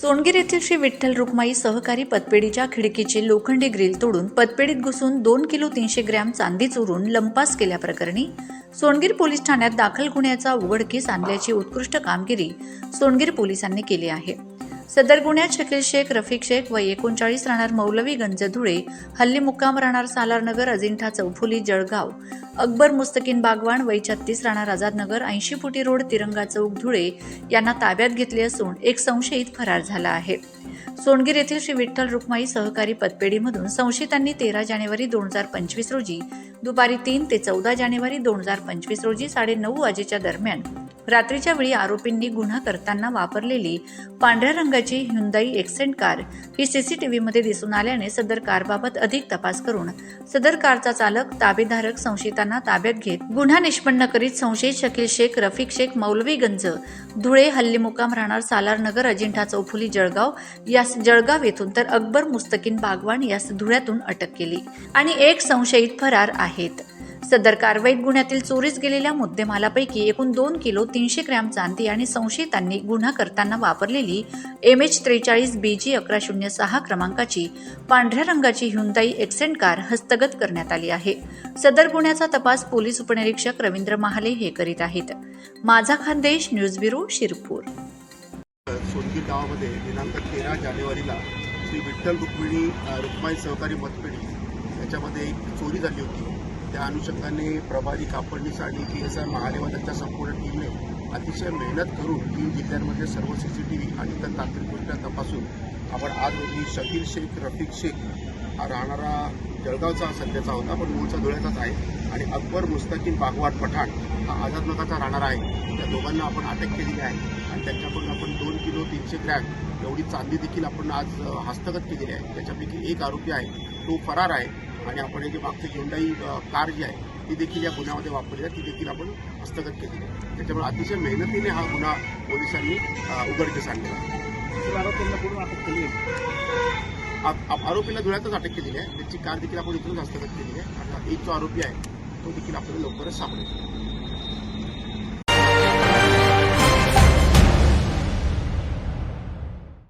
सोनगीर येथील श्री विठ्ठल रुक्माई सहकारी पतपेढीच्या खिडकीची लोखंडी ग्रिल तोडून पतपेढीत घुसून दोन किलो तीनशे ग्रॅम चांदी चोरून लंपास केल्याप्रकरणी सोनगीर पोलीस ठाण्यात दाखल गुन्ह्याचा उघडकीस आणल्याची उत्कृष्ट कामगिरी सोनगीर पोलिसांनी केली आहे. सदर गुन्ह्यात शकील शेख रफिक शेख व एकोणचाळीस राहणार मौलवी गंज धुळे हल्ली मुक्काम राहणार सालारनगर अजिंठा चौफुली जळगाव. अकबर मुस्तकीन बागवान वय छत्तीस राहणार आझादनगर ऐंशी फुटी रोड तिरंगा चौक धुळे यांना ताब्यात घेतले असून एक संशयित फरार झाला आहे. सोनगीर येथील श्री विठ्ठल रुक्माई सहकारी पतपेढीमधून संशयितांनी तेरा जानेवारी दोन हजार पंचवीस रोजी दुपारी तीन ते चौदा जानेवारी दोन हजार पंचवीस रोजी साडे नऊ वाजेच्या दरम्यान रात्रीच्या वेळी आरोपींनी गुन्हा करताना वापरलेली पांढऱ्या रंगाची ह्युंदाई एक्सेंट कार ही सीसीटीव्हीमध्ये दिसून आल्याने सदर कारबाबत अधिक तपास करून सदर कारचा चालक ताबेधारक संशयितांना ताब्यात घेत गुन्हा निष्पन्न करीत संशयित शकील शेख रफिक शेख मौलवीगंज धुळे हल्ली मुकाम राहणार सालारनगर अजिंठा चौफुली जळगाव यास जळगाव येथून तर अकबर मुस्तकीन बागवान यास धुळ्यातून अटक केली. आणि एक संशयित फरार आहेत. सदर कारवाईत गुन्ह्यातील चोरीस गेलेल्या मुद्देमालापैकी एकूण दोन किलो तीनशे ग्रॅम चांदी आणि संशयितांनी गुन्हा करताना वापरलेली एम एच त्रेचाळीस बी जी अकरा शून्य सहा क्रमांकाची पांढऱ्या रंगाची ह्युंदाई एक्सेंट कार हस्तगत करण्यात आली आहे. सदर गुन्ह्याचा तपास पोलीस उपनिरीक्षक रवींद्र महाले हे करीत आहेत. माझा खानदेश न्यूज ब्युरो शिरपूर. सोनगीर गावामध्ये दिनांक तेरा जानेवारीला श्री विठ्ठल रुक्मिणी रुक्माई सहकारी मतपेढी याच्यामध्ये एक चोरी झाली होती. त्या अनुषंगाने प्रभारी कापडणीसाठी आणि पी एस आय महाले त्यांच्या संपूर्ण टीमने अतिशय मेहनत करून तीन जिल्ह्यांमध्ये सर्व सी सी टी व्ही आणि इतर तांत्रिक गोष्टी तपासून आपण आज रोजी शकील शेख रफिक शेख हा राहणारा जळगावचा सध्याचा होता पण मूळचा धुळ्याचाच आहे. आणि अकबर मुस्तकीन बागवाट पठाण हा आझादनगरचा राहणारा आहे. त्या दोघांना आपण अटक केलेली आहे. आणि त्यांच्याकडून आपण दोन किलो तीनशे ग्रॅम एवढी चांदी देखील आपण आज हस्तगत केलेली आहे. त्याच्यापैकी एक आरोपी आहे. तो फरार आहे. आणि आपण हे जे मागची हुंडाई कार जी आहे ती देखील या गुन्ह्यामध्ये वापरली आहे. ती देखील आपण हस्तगत केलेली आहे. त्याच्यामुळे अतिशय मेहनतीने हा गुन्हा पोलिसांनी उघडकीस आणलेला आहे. केली आरोपीला धुळ्यातच अटक केलेली आहे. त्याची कार देखील आपण इथूनच हस्तगत केलेली आहे. आता एक जो आरोपी आहे तो देखील आपल्याला लवकरच सापडेल.